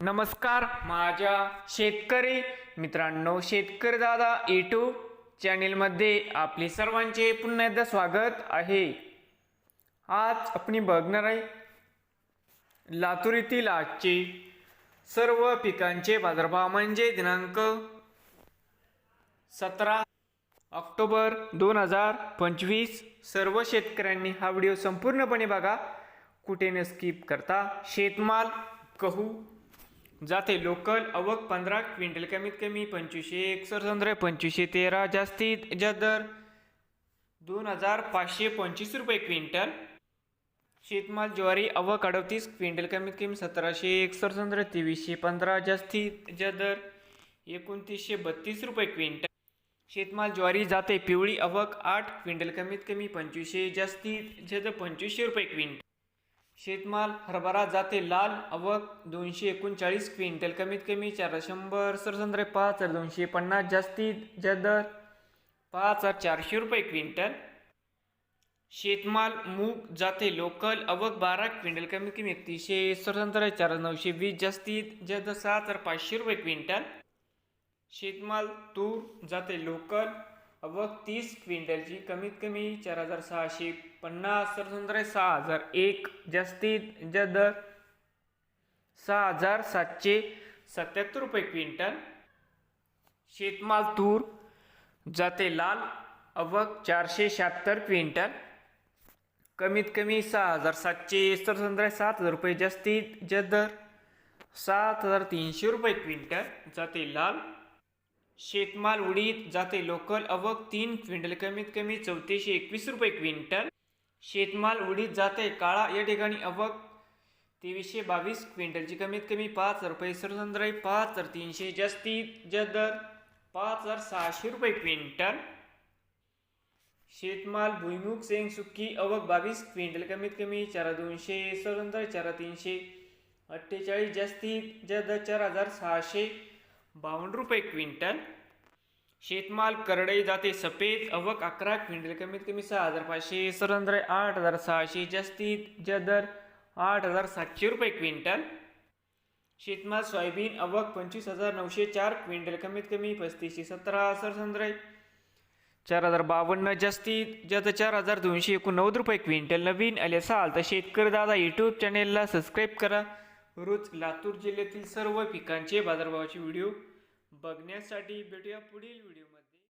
नमस्कार माझ्या शेतकरी मित्रांनो शेतकरी दादा यूट्यूब चॅनेलमध्ये आपले सर्वांचे पुन्हा एकदा स्वागत आहे. आज आपण बघणार आहे लातूर येथील आजचे सर्व पिकांचे बाजारभाव म्हणजे दिनांक सतरा ऑक्टोबर दोन हजार पंचवीस. सर्व शेतकऱ्यांनी हा व्हिडिओ संपूर्णपणे बघा. कुठे न स्किप करता शेतमाल गहू जाते लोकल अवक पंधरा क्विंटल कमीत कमी पंचवीसशे एकसष्ट पंचवीसशे तेरा जास्तीत जास्त दर दोन हजार पाचशे पंचवीस रुपये क्विंटल. शेतमाल ज्वारी अवक अडतीस क्विंटल कमीत कमी सतराशे एकसष्ट तेवीसशे पंधरा जास्तीत जास्त दर एकोणतीसशे बत्तीस रुपये क्विंटल. शेतमाल ज्वारी जाते पिवळी अवक आठ क्विंटल कमीत कमी पंचवीसशे जास्तीत जास्त पंचवीसशे रुपये क्विंटल. शेतमाल हरभरा जाते लाल अवक दोनशे एकोणचाळीस क्विंटल. कमीत कमी चार शंभर. सरसंद्रे पाच हजार दोनशे पन्नास. जास्तीत ज्या दर? पाच हजार चारशे रुपये क्विंटल. शेतमाल मूग जाते लोकल अवक बारा क्विंटल. कमीत कमी एकतीसशे. सरसंद्रे चार हजार नऊशे वीस. जास्तीत जास्त सात हजार पाचशे रुपये क्विंटल. शेतमाल तूर जाते लोकल अवक तीस क्विंटलची. कमीत कमी चार हजार सहाशे पन्नास सरसंद्रे सहा हजार. एक जास्तीत जास्त दर सहा हजार सातशे सत्याहत्तर रुपये क्विंटल. शेतमाल तूर जाते लाल अवक चारशे शहात्तर क्विंटल. कमीत कमी सहा हजार सातशे सरसंद्रे सात हजार रुपये जास्तीत जास्त दर सात हजार तीनशे रुपये क्विंटल. जाते लाल शेतमाल उडीद जाते लोकल अवक तीन क्विंटल कमीत कमी चौतीसशे एकवीस रुपये क्विंटल. शेतमाल उडीत जाते काळा या ठिकाणी अवक तेवीसशे बावीस क्विंटलची कमीत कमी पाच हजार रुपये. सरसंद्राई पाच हजार तीनशे जास्तीत जास्त दर पाच हजार सहाशे रुपये क्विंटल. शेतमाल भुईमुग सेंग सुक्की अवक बावीस क्विंटल कमीत कमी चार दोनशे सरसंद्राई चार तीनशे. अठ्ठेचाळीस जास्तीत जास्त दर चार हजार सहाशे बावन्न रुपये क्विंटल. शेतमाल करडई जाते सफेद अवक अकरा क्विंटल कमीत कमी सहा हजार पाचशे सरंद्रे आठ हजार सहाशे जास्तीत जास्त दर आठ हजार सातशे रुपये क्विंटल. शेतमाल सोयाबीन अवक पंचवीस हजार नऊशे चार क्विंटल कमीत कमी पस्तीसशे सतरा सरसंद्रे चार हजार बावन्न जास्तीत जास्त चार हजार दोनशे एकोणनव्वद रुपये क्विंटल. नवीन आले असाल तर शेतकरी दादा यूट्यूब चॅनेलला सबस्क्राईब करा. रोज लातूर जिल्ह्यातील सर्व पिकांचे बाजारभावाचे व्हिडिओ बघण्यासाठी भेटूया पुढील व्हिडिओमध्ये.